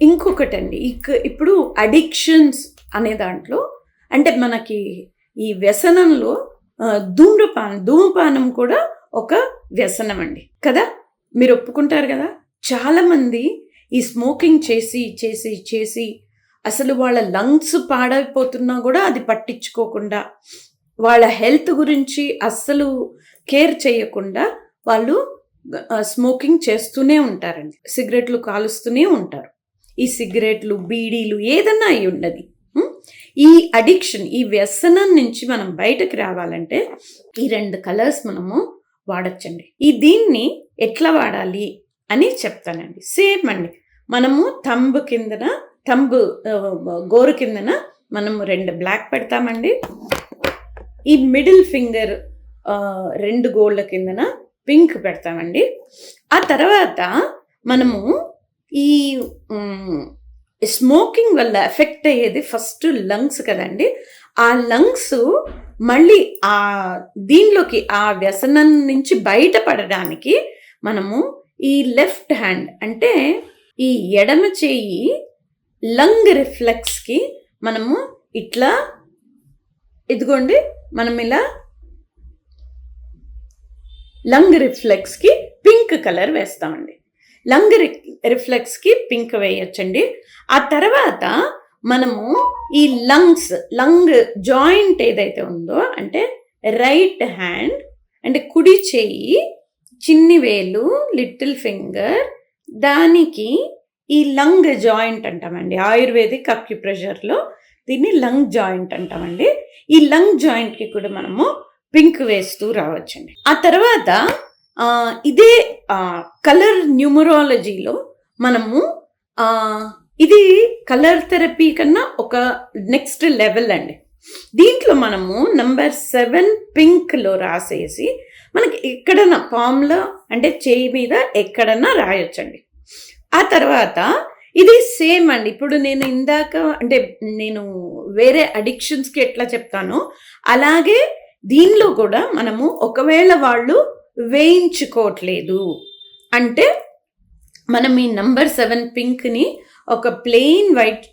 ఇంకొకటండి ఇక ఇప్పుడు అడిక్షన్స్ అనే దాంట్లో అంటే మనకి ఈ వ్యసనంలో ధూమ్రపానం ధూమపానం కూడా ఒక వ్యసనం అండి కదా? మీరు ఒప్పుకుంటారు కదా? చాలామంది ఈ స్మోకింగ్ చేసి చేసి చేసి అసలు వాళ్ళ లంగ్స్ పాడైపోతున్నా కూడా అది పట్టించుకోకుండా వాళ్ళ హెల్త్ గురించి అస్సలు కేర్ చేయకుండా వాళ్ళు స్మోకింగ్ చేస్తూనే ఉంటారండి. సిగరెట్లు కాలుస్తూనే ఉంటారు. ఈ సిగరెట్లు బీడీలు ఏదన్నా అయి ఉండదు. ఈ అడిక్షన్ ఈ వ్యసనం నుంచి మనం బయటకు రావాలంటే ఈ రెండు కలర్స్ మనము వాడచ్చండి. ఈ దీన్ని ఎట్లా వాడాలి అని చెప్తానండి. సేమ్ అండి. మనము తంబు కిందన తంబు గోరు కిందన మనము రెండు బ్లాక్ పెడతామండి. ఈ మిడిల్ ఫింగర్ రెండు గోళ్ళ కిందన పింక్ పెడతామండి. ఆ తర్వాత మనము ఈ స్మోకింగ్ వల్ల ఎఫెక్ట్ అయ్యేది ఫస్ట్ లంగ్స్ కదండి. ఆ లంగ్స్ మళ్ళీ ఆ దీనిలోకి ఆ వ్యసనం నుంచి బయటపడడానికి మనము ఈ లెఫ్ట్ హ్యాండ్ అంటే ఈ ఎడమ చేయి లంగ్ రిఫ్లెక్స్కి మనము ఇట్లా ఇదిగోండి మనం ఇలా లంగ్ రిఫ్లెక్స్కి పింక్ కలర్ వేస్తామండి. లంగ్ రి రిఫ్లెక్స్కి పింక్ వేయొచ్చండి. ఆ తర్వాత మనము ఈ లంగ్స్ లంగ్ జాయింట్ ఏదైతే ఉందో అంటే రైట్ హ్యాండ్ అంటే కుడి చేయి చిన్ని వేలు లిటిల్ ఫింగర్ దానికి ఈ లంగ్ జాయింట్ అంటామండి. ఆయుర్వేదిక్ అక్యుప్రెషర్లో దీన్ని లంగ్ జాయింట్ అంటామండి. ఈ లంగ్ జాయింట్కి కూడా మనము పింక్ వేస్తూ రావచ్చండి. ఆ తర్వాత ఇదే కలర్ న్యూమరాలజీలో మనము ఇది కలర్ థెరపీ కన్నా ఒక నెక్స్ట్ లెవెల్ అండి. దీంట్లో మనము నంబర్ సెవెన్ పింక్లో రాసేసి మనకి ఎక్కడన్నా పామ్లో అంటే చేయి మీద ఎక్కడన్నా రాయొచ్చండి. ఆ తర్వాత ఇది సేమ్ అండి. ఇప్పుడు నేను ఇందాక అంటే నేను వేరే అడిక్షన్స్కి ఎట్లా చెప్తానో అలాగే దీనిలో కూడా మనము ఒకవేళ వాళ్ళు వేయించుకోవట్లేదు. అంటే మనం ఈ నంబర్ సెవెన్ పింక్ని ఒక ప్లెయిన్ వైట్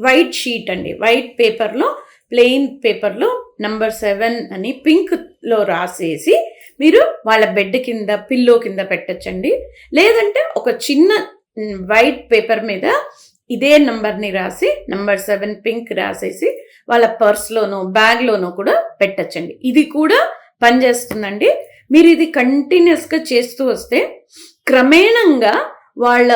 వైట్ షీట్ అండి. వైట్ పేపర్లో ప్లెయిన్ పేపర్లో నంబర్ సెవెన్ అని పింక్లో రాసేసి మీరు వాళ్ళ బెడ్ కింద పిల్లో కింద పెట్టచ్చండి. లేదంటే ఒక చిన్న వైట్ పేపర్ మీద ఇదే నంబర్ని రాసి నంబర్ సెవెన్ పింక్ రాసేసి వాళ్ళ పర్స్లోనో బ్యాగ్లోనో కూడా పెట్టచ్చండి. ఇది కూడా పనిచేస్తుందండి. మీరు ఇది కంటిన్యూస్గా చేస్తూ వస్తే క్రమేణంగా వాళ్ళ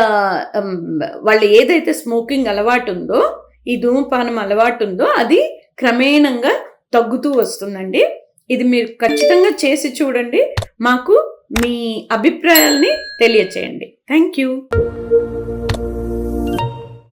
వాళ్ళ ఏదైతే స్మోకింగ్ అలవాటు ఉందో ఈ ధూమపానం అలవాటు ఉందో అది క్రమేణంగా తగ్గుతూ వస్తుందండి. ఇది మీరు ఖచ్చితంగా చేసి చూడండి. మాకు మీ అభిప్రాయాల్ని తెలియచేయండి. Thank you